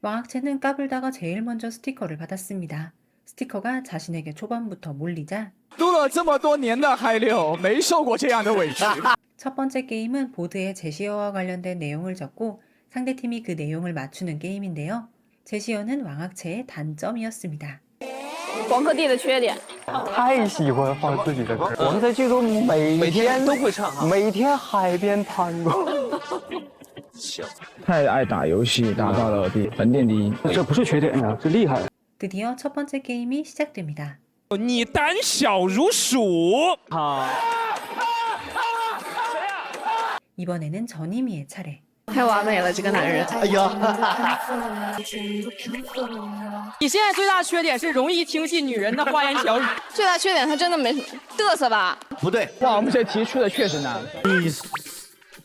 왕학채는 까불다가 제일 먼저 스티커를 받았습니다. 스티커가 자신에게 초반부터 몰리자 读了这么多年的嗨六，没受过这样的委屈。 첫 번째 게임은 보드에 제시어와 관련된 내용을 적고 상대팀이 그 내용을 맞추는 게임인데요. 제시어는 왕학채의 단점이었습니다. 黄鹤棣的缺点，太喜欢放自己的歌，我们在剧中每天都会唱啊。每天海边探戈， 太爱打游戏，达到了第本店第一。这不是缺点呀，是厉害。 드디어 첫 번째 게임이 시작됩니다. 你胆小如鼠。 이번에는 전희미의 차례. 太完美了，这个男人。哎呀，你现在最大缺点是容易听信女人的花言巧语。最大缺点他真的没什么嘚瑟吧？不对，哇，我们这题出的确实难。你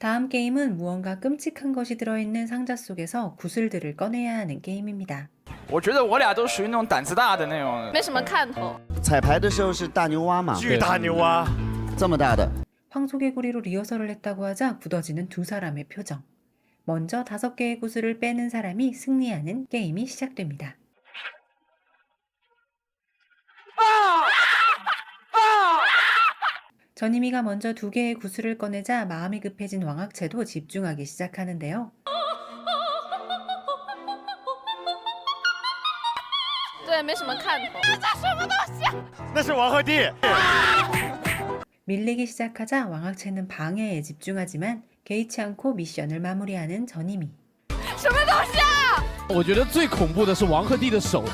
다음 게임은 무언가 끔찍한 것이 들어있는 상자 속에서 구슬들을 꺼내야 하는 게임입니다. 我觉得我俩都属于那种胆子大的那种。没什么看头。彩排的时候是大牛蛙嘛，巨大牛蛙。这么大的， 황소개구리로 리허설을 했다고 하자 굳어지는 두 사람의 표정. 먼저 다섯 개의 구슬을 빼는 사람이 승리하는 게임이 시작됩니다. 전희미가 먼저 두 개의 구슬을 꺼내자 마음이 급해진 왕학채도 집중하기 시작하는데요. 对，没什么看头。那是王鹤棣。 밀리기 시작하자 왕학채는 방해에 집중하지만 개의치 않고 미션을 마무리하는 전희미. 我觉得最恐怖的是王鹤棣的手。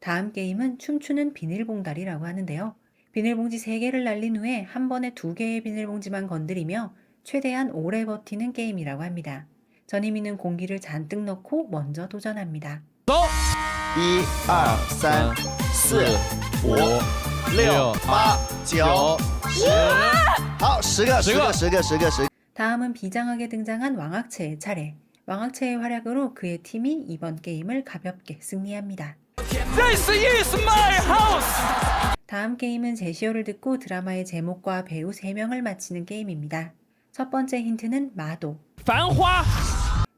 다음 게임은 춤추는 비닐봉다리라고 하는데요. 비닐봉지 3개를 날린 후에 한 번에 2개의 비닐봉지만 건드리며 최대한 오래 버티는 게임이라고 합니다. 전희미는 공기를 잔뜩 넣고 먼저 도전합니다. 一二三四五六八九十，好，十个，十个，十个，十个，十个。 다음은 비장하게 등장한 왕학채의 차례. 왕학채의 활약으로 그의 팀이 이번 게임을 가볍게 승리합니다. This is my house. 다음 게임은 제시어를 듣고 드라마의 제목과 배우 3명을 맞히는 게임입니다. 첫 번째 힌트는 마도. 繁花。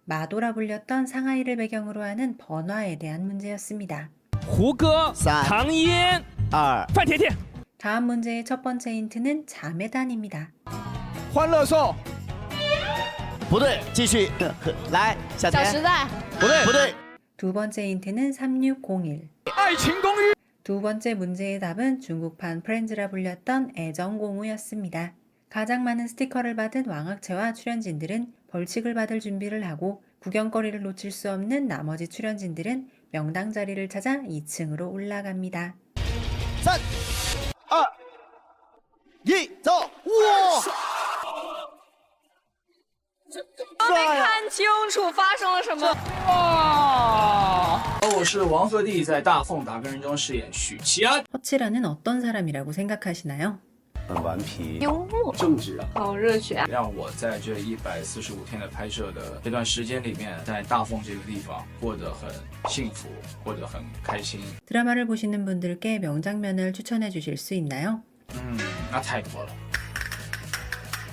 마도라 불렸던 상하이를 배경으로 하는 번화에 대한 문제였습니다. 胡歌、三唐嫣、二范甜甜。 다음 문제의 첫 번째 힌트는 자매단입니다. 欢乐颂。不对，继续来，小小时田，代。不对，不对， 두 번째 힌트는 3601. 爱情公寓。 두 번째 문제의 답은 중국판 프렌즈라 불렸던 애정공우였습니다. 가장 많은 스티커를 받은 왕학채와 출연진들은 벌칙을 받을 준비를 하고 구경거리를 놓칠 수 없는 나머지 출연진들은 명당 자리를 찾아 2층으로 올라갑니다. 3, 2, 1, 우와! 哇，没看清楚发生了什么。我是王鹤棣，在大凤打更人中饰演许七安。 허치라는 어떤 사람이라고 생각하시나요? 很顽皮，幽默，正直啊。好热血啊！让我在这一百四十五天的拍摄的这段时间里面，在大凤这个地方过得很幸福，过得很开心。 드라마를 보시는 분들께 명장면을 추천해 주실 수 있나요? 嗯，那太多了，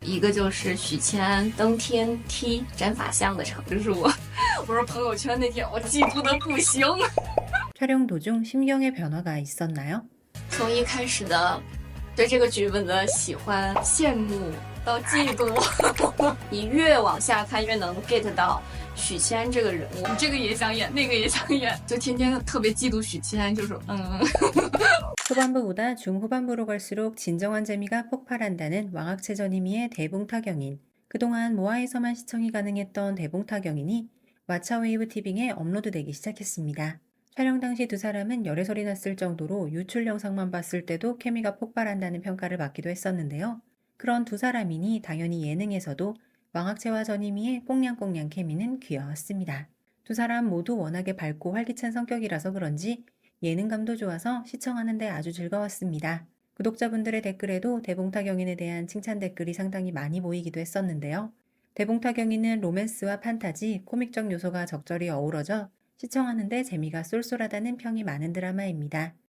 一个就是许谦登天梯斩法相的场，这是我，我说朋友圈那天我嫉妒的不行。 촬영 도중 심경의 변화가 있었나요? 从一开始的对这个剧本的喜欢、羡慕到嫉妒，你越往下看越能 get 到 许仙这个人物，这个也想演，那个也想演，就天天特别嫉妒许仙，就是嗯。 초반부보다 중후반부로 갈수록 진정한 재미가 폭발한다는 왕학체전이미의 대봉타경인. 그동안 모아에서만 시청이 가능했던 대봉타경인이 왓챠웨이브 티빙에 업로드되기 시작했습니다. 촬영 당시 두 사람은 열애설이 났을 정도로 유출 영상만 봤을 때도 케미가 폭발한다는 평가를 받기도 했었는데요. 그런 두 사람이니 당연히 예능에서도 왕학체와 전이미의 꽁냥꽁냥 케미는 귀여웠습니다. 두 사람 모두 워낙에 밝고 활기찬 성격이라서 그런지 예능감도 좋아서 시청하는데 아주 즐거웠습니다. 구독자분들의 댓글에도 대봉타경인에 대한 칭찬 댓글이 상당히 많이 모이기도 했었는데요. 대봉타경인은 로맨스와 판타지, 코믹적 요소가 적절히 어우러져 시청하는데 재미가 쏠쏠하다는 평이 많은 드라마입니다.